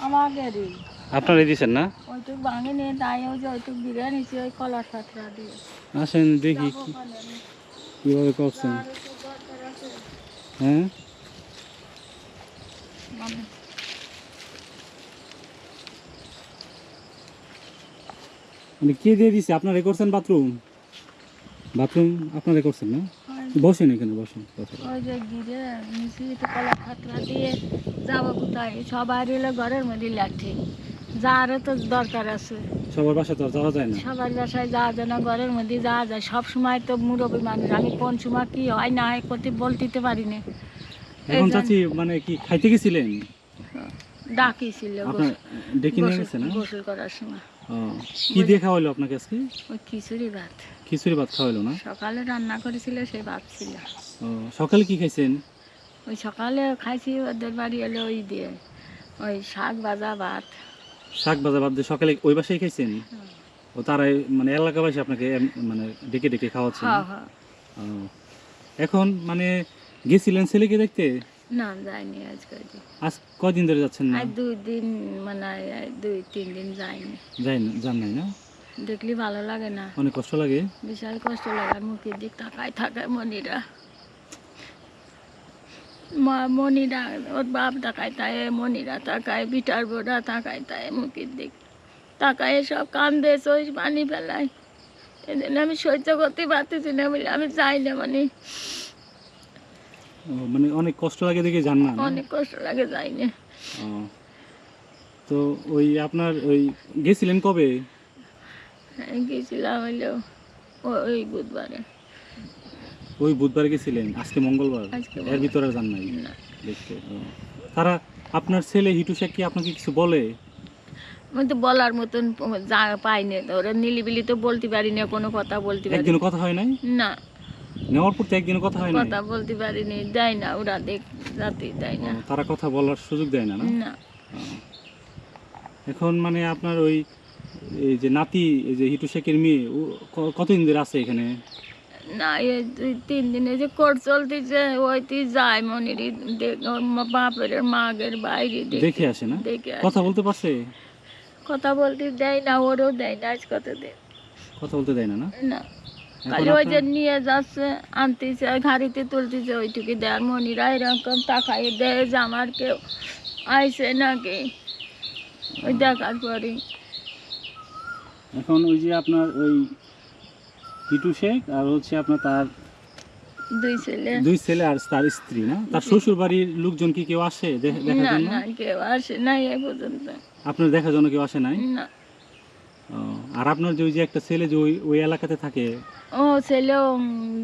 আমাদেরই আপনারাই দিয়েছেন না? ওইটুক ভাঙে নিয়ে তাই ওই যে ওইটুক ওই দিয়ে। আসেন দেখি কি- কীভাবে করছেন। হ্যাঁ? মানে। মানে কে দিয়ে দিছে? আপনারা করছেন বাথরুম? বাথরুম আপনারা করছেন না? ওই- বসেন এখানে বসেন। ওই যে গিরে কলার পাত্রা দিয়ে যাব কোথায়? সবাই এলে ঘরের মধ্যে যার তো দরকার আছে। সবার তো যাওয়া যায় না। সবার বাসায় যাওয়া যায় না ঘরের মধ্যে যাওয়া যায়। সব সময় তো মুরব্বী মানুষ। আমি কোন সময় কি হয় না হয় করতে বলতে পারি না এখন চাচি মানে কি খাইতে গেছিলেন? ডাকিছিল গোসল করার সময়। কি দিয়ে খাওয়াইলো আপনাকে আজকে? ওই খিচুড়ি ভাত। খিচুড়ি ভাত খাওয়াইলো না? সকালে রান্না করেছিল সেই ভাত ছিল। ও, সকালে কি খাইছেন? ওই সকালে খাইছি ওদের বাড়ি এলে ওই দিয়ে ওই শাক ভাজা ভাত। শাক ভাজা ভাত দিয়ে সকালে ওই বাসায় খাইছেন? ও তারাই মানে এলাকাবাসী আপনাকে মানে ডেকে ডেকে খাওয়াচ্ছেন? হ্যাঁ হ্যাঁ। এখন মানে গেছিলেন ছেলেকে দেখতে? না যাইনি আজকে আজ কয়দিন ধরে যাচ্ছেন না? দুই দিন মানে দুই তিন দিন যাইনি। যান নাই না? দেখলি ভালো লাগে না? অনেক কষ্ট লাগে? বিশাল কষ্ট লাগে আর মুখের দিক তাকায় থাকে মনিরা। মা মনিরা ওর বাপ তাকায় তাই মনিরা তাকায় বিটার বোরা তাকায় তাই মুখের দিক। তাকায় সব কান্দে সই পানি ফেলায়। এদিন আমি সহ্য করতে পারতেছি না বলে আমি যাই না মানে। মানে অনেক কষ্ট লাগে দেখে যান না না? অনেক কষ্ট লাগে যাই না তো ওই আপনার ওই গেছিলেন কবে? আমি গেছিলাম হইল ওই বুধবারে। ওই বুধবার গেছিলেন? আজকে মঙ্গলবার? এর ভিতরে আর যান নাই? না। দেখতে তারা আপনার ছেলে হিটু শেখ কি আপনাকে কিছু বলে? আমি তো বলার মতন যা পাইনি ওরা নিলিবিলি তো বলতে পারি না কোনো কথা বলতে পারি একদিনও কথা হয় নাই? না। নেওয়ার পর তো একদিনও কথা হয় নাই। কথা বলতে পারিনি দেয় না ওরা দেখ যাতে দেয় না। তারা কথা বলার সুযোগ দেয় না এখন মানে আপনার ওই এই যে নাতি এই যে হিটু শেখের মেয়ে ও কতদিন ধরে আছে এখানে? না এই দুই তিন দিনে যে কোর্ট চলতেছে ওইতে যায় মনিরি বাপের মাগের বাইরে দেখে। আসে না? দেখে কথা বলতে পারছে? কথা বলতে দেয় না ওরও দেয় না আজ কত কথা বলতে দেয় না? না। খালি ওই যে নিয়ে যাচ্ছে আনতেছে ঘাড়িতে তুলতেছে ওইটুকু দেয় মনিরা এরকম তাকাই দেয় যে আমার কেউ আইসে নাকি? ওই দেখার পরে এখন ওই যে আপনার ওই হিটু শেখ আর হচ্ছে আপনার তার দুই ছেলে। দুই ছেলে আর তার স্ত্রী না? তার শ্বশুর বাড়ির লোকজন কি কেউ আসে দেখার জন্য? না কেউ আসে নাই এ পর্যন্ত। আপনার দেখার জন্য কেউ আসে নাই? না। আর আপনার যে ওই যে একটা ছেলে যে ওই ওই এলাকাতে থাকে? ও ছেলেও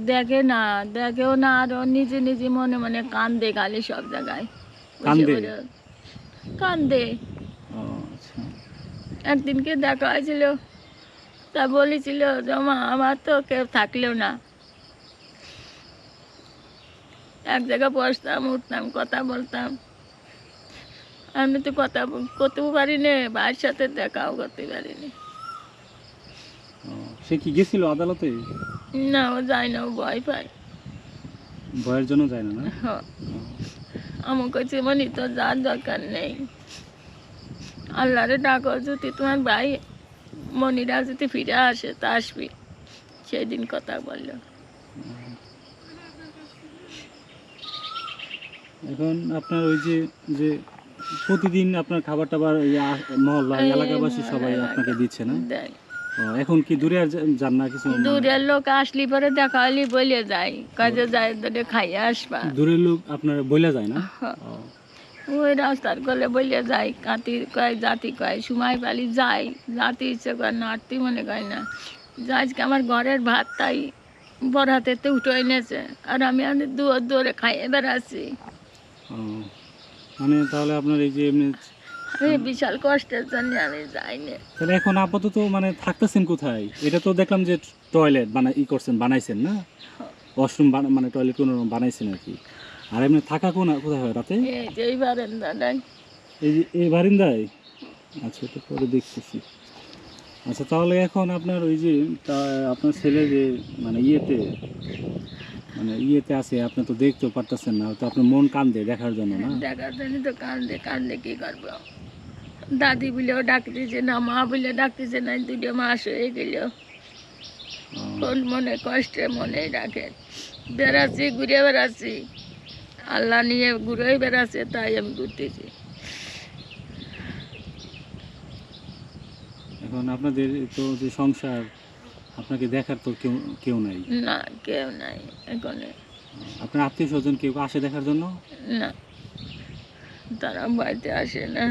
দেখে না দেখেও না আর ও নিজে নিজে মনে মনে কান্দে গালি সব জায়গায়। কান্দে? কান্দে। আচ্ছা। একদিনকে দেখা হয়েছিল তা বলেছিল জমা আমার তো কেউ থাকলেও না। এক জায়গায় বসতাম উঠতাম কথা বলতাম। আমি তো কথা করতেও পারিনি ভাইয়ের সাথে দেখাও করতে পারিনি। সে কি গেছিল আদালতে? না ও যায় না ও ভয় পায়। ভয়ের জন্য যায় না না? হ্যাঁ। আমার কাছে মানে তো যার দরকার নেই। আল্লাহরে ডাকো যদি তোমার ভাই মনিরা যদি ফিরে আসে তা আসবি। সেদিন কথা বলল। এখন আপনার ওই যে যে প্রতিদিন আপনার খাবার টাবার মহল্লা এলাকাবাসী সবাই আপনাকে দিচ্ছে না? দেয়। এখন কি দূরে আর যান না কিছু? দূরের লোক আসলি পরে দেখা হলি বলে যায় কাজে যায় ধরে খাইয়ে আসবা। দূরের লোক আপনার বইলা যায় না? হ্যাঁ। ও, ওই রাস্তার গলে বলে যায় কাতি কয় জাতি কয় সময় পালি যাই জাতি ইচ্ছে করে না আটতি মনে কয় না। আজকে আমার ঘরের ভাত তাই বড় হাতেতে উঠে এনেছে আর আমি আমি দুয়ার দুয়ারে খাইয়ে বেড়াচ্ছি। মানে তাহলে আপনার এই যে এমনি আমি বিশাল কষ্টের জন্য আমি যাইনি। তাহলে এখন আপাতত মানে থাকতেছেন কোথায়? এটা তো দেখলাম যে টয়লেট বানাই ই করছেন বানাইছেন না? ওয়াশরুম মানে টয়লেট কোনো বানাইছেন আর কি। আর এমনি থাকা কোন কোথায় হয় রাতে? এই যে এই বারান্দাটায়। এই যে আচ্ছা এটা পরে দেখতেছি। আচ্ছা তাহলে এখন আপনার ওই যে তা- আপনার ছেলে যে মানে ইয়েতে মানে ইয়েতে আছে আপনি তো দেখতেও পারতেছেন না তো আপনার মন কান্দে দেখার জন্য না? দেখার জন্য তো কান্দে কান্দে কি করব? দাদি বলেও ডাকতেছে না মা বলে ডাকতেছে না দুটো মাস হয়ে গেল। কোন মনে কষ্টে মনে ডাকে বেড়াচ্ছি ঘুরে বেড়াচ্ছি। আল্লাহ নিয়ে ঘুরে বেড়াচ্ছে তাই আমি ঘুরতেছি। এখন আপনাদের তো যে সংসার আপনাকে দেখার তো কেউ কেউ নাই। না কেউ নাই এখন। আপনার আত্মীয় স্বজন কেউ আসে দেখার জন্য? না তারা বাড়িতে আসে না।